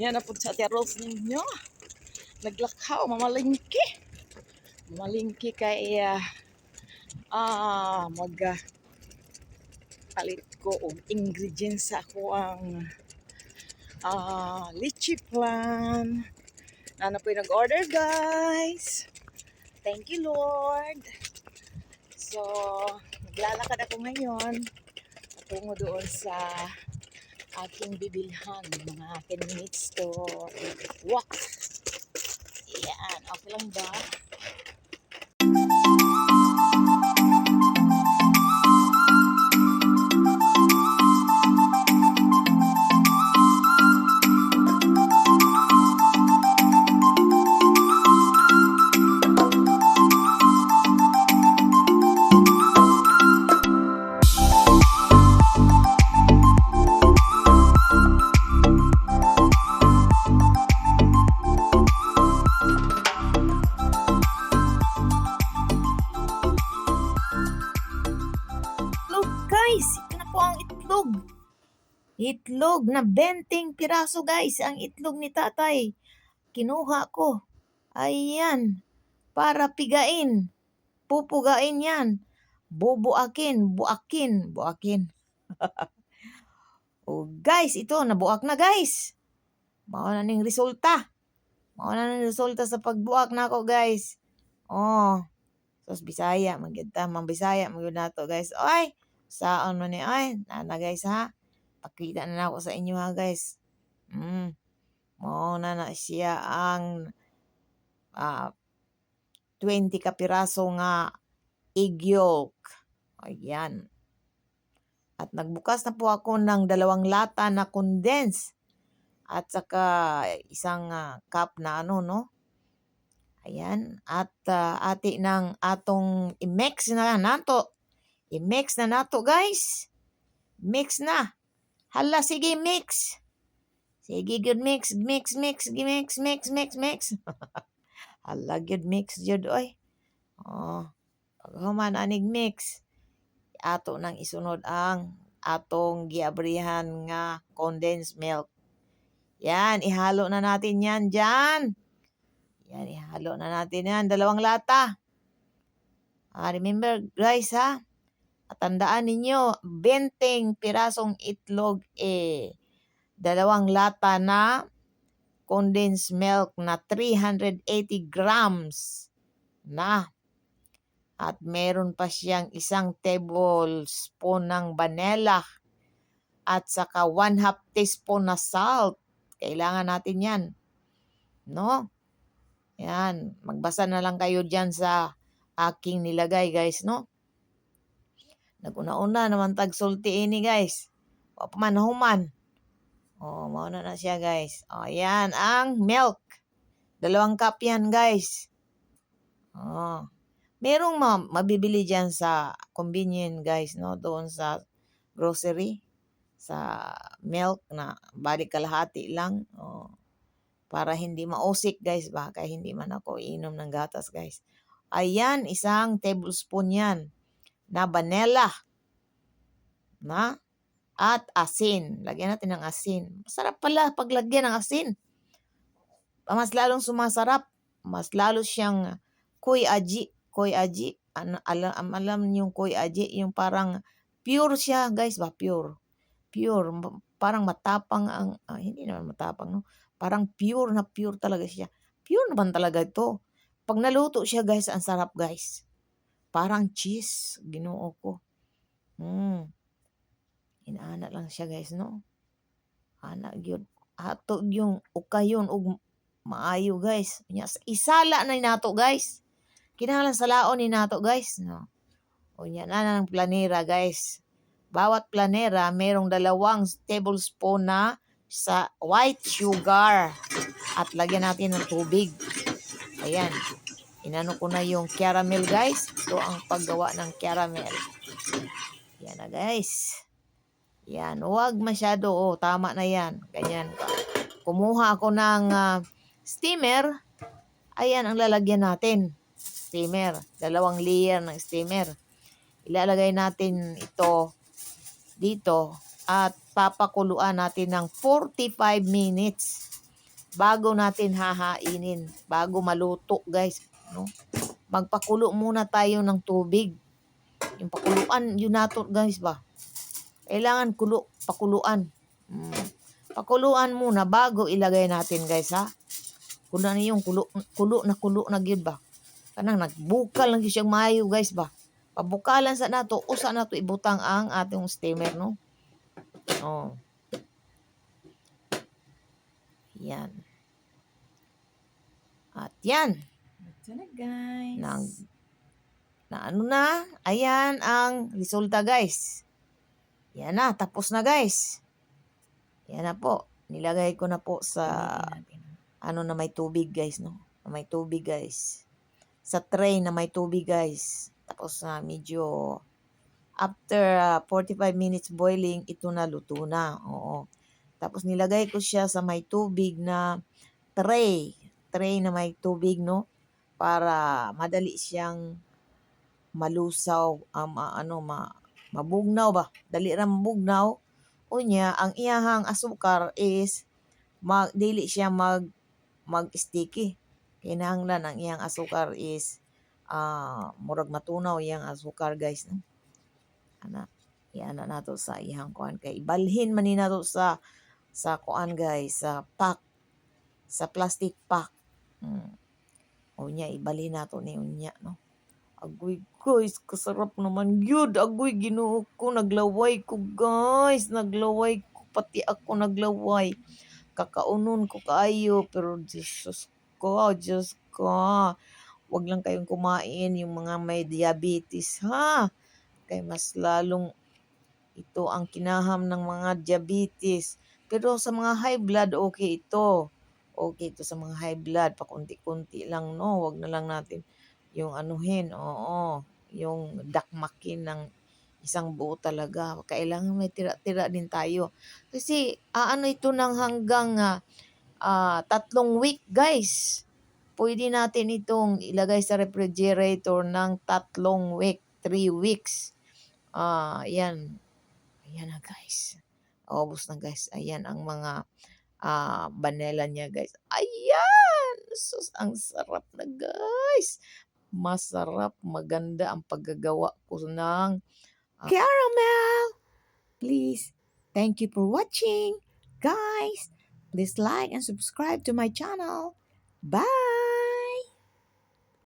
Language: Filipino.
Yan na po sa teros ninyo. Naglakaw, mamalingki. Mamalingki kay ah ah, mag palit ko og ingredients sa ako ang ah lychee plan. Na po yung nag-order guys. Thank you Lord. So, naglalakad ako ngayon patungo doon sa aking bibilhan. Mga 10 minutes to walk. Yan, okay lang ba? Po ang itlog. Itlog na 20 piraso, guys. Ang itlog ni tatay. Kinuha ko. Ayan. Para pigain. Pupugain yan. Bubuakin. Buakin. Buakin. oh, guys. Ito. Nabuak na, guys. Mao na ning resulta. Mao na resulta sa pagbuak na ako, guys. Oh. Sos Bisaya, magyanta mang Bisaya, magyud nato guys. Oy, saon man ni ay, nana guys ha. Pakita na ako sa inyo ha guys. Mm. Mao na na siya ang ah 20 ka nga egg yolk. Ayan. At nagbukas na po ako ng dalawang lata na condense at saka isang ah, cup na ano no. Ayan. At ah, ati ng atong i-mix na nato. I-mix na nato guys. Mix na. Hala, sige, mix. Sige, good mix, mix, mix, mix, mix, mix, mix. Hala, good mix, jud oy. Oh, pag human anig mix, ato nang isunod ang atong giabrihan nga condensed milk. Yan, ihalo na natin yan dyan. Yan, ihalo na natin yan. Dalawang lata. Ah, remember, guys, ha? At tandaan ninyo, 20 pirasong itlog, eh, dalawang lata na condensed milk na 380 grams na. At meron pa siyang isang tablespoon ng vanilla at saka one half teaspoon na salt. Kailangan natin yan. No? Yan. Magbasa na lang kayo dyan sa aking nilagay, guys, no? Naguna-una naman tag sulti ini, guys. O pamanahuman. O, mauna na siya, guys. O, yan ang milk. Dalawang cup yan, guys. O. Merong ma- mabibili dyan sa convenient, guys, no? Doon sa grocery. Sa milk na balik kalahati lang. O para hindi mausik guys baka hindi man ako inom ng gatas guys. Ayan, isang tablespoon yan na vanilla na at asin. Lagyan natin ng asin. Masarap pala paglagyan ng asin. Mas lalong sumasarap. Mas lalo siyang kuy aji. Kuy aji. Ano, alam, alam yung kuy aji. Yung parang pure siya guys ba? Pure. Pure. Parang matapang ang, ah, hindi naman matapang no Parang pure na pure talaga siya. Pure naman talaga ito. Pag naluto siya guys, ang sarap guys. Parang cheese. Ginoo ko. Mm. Inaana lang siya guys, no? Ana gyud. Ato yung ukayon ug maayo guys. Isala na nato guys. Kinahanglan salaon ni nato guys, no? O nya na ng planera guys. Bawat planera merong dalawang tablespoon na sa white sugar at lagyan natin ng tubig. Ayan. Inano ko na yung caramel guys. Ito ang paggawa ng caramel. Yan na guys. Yan. Huwag masyado. Oh, tama na yan. Ganyan. Kumuha ako ng ah, steamer. Ayan ang lalagyan natin. Steamer. Dalawang layer ng steamer. Ilalagay natin ito dito at papakuluan natin ng 45 minutes. bago natin hahainin, bago maluto guys. No? Magpakulo muna tayo ng tubig. Yung pakuluan, yun nato guys ba. Kailangan kulo, pakuluan. Mm. Pakuluan muna bago ilagay natin guys ha. Kung ano yung kulo, kulo na kulo na gyud ba. Kanang nagbukal lang siyang maayo guys ba. Pabukalan sa nato, usa nato ibutang ang atong steamer no. Oh. Yan. At yan. Ito na guys. Nang, na ano na, ayan ang resulta guys. Yan na, tapos na guys. Yan na po. Nilagay ko na po sa ano na may tubig guys, no? Na may tubig guys. Sa tray na may tubig guys. Tapos na medyo after ah, 45 minutes boiling, ito na luto na. Oo. Tapos nilagay ko siya sa may tubig na tray. Tray na may tubig, no? Para madali siyang malusaw, um, ano, ma, mabugnaw ba? Dali ra mabugnaw. Unya, ang iyahang asukar is mag, dili siya mag mag-sticky. Kinahanglan ang iyang asukar is ah murag matunaw iyang asukar guys. Ana, iyan na nato sa iyang kuan kay ibalhin man ni nato sa sa kuan guys sa pack sa plastic pack. Mm. Unya ibalhin nato ni unya no. Agoy guys, kasarap naman yun. Agoy, ginoo ko, naglaway ko guys. Naglaway ko, pati ako naglaway kakaunon ko kaayo pero Jesus ko, Diyos ko. Huwag lang kayong kumain yung mga may diabetes ha. Kay mas lalong ito ang kinaham ng mga diabetes. Pero sa mga high blood, okay ito. Okay ito sa mga high blood. Pakunti-kunti lang, no? Huwag na lang natin yung anuhin. Oo. Yung dakmakin ng isang buo talaga. Kailangan may tira-tira din tayo. Kasi aano ito ng hanggang ah, ah, tatlong week guys. Pwede natin itong ilagay sa refrigerator ng tatlong week, three weeks. Ah, yan. Ayan na guys. Ubus na guys. Ayan ang mga ah, banela niya guys. Ayan! Sus, ang sarap na guys. Masarap, maganda ang paggagawa ko ng caramel. Please, thank you for watching. Guys, please like and subscribe to my channel. Bye!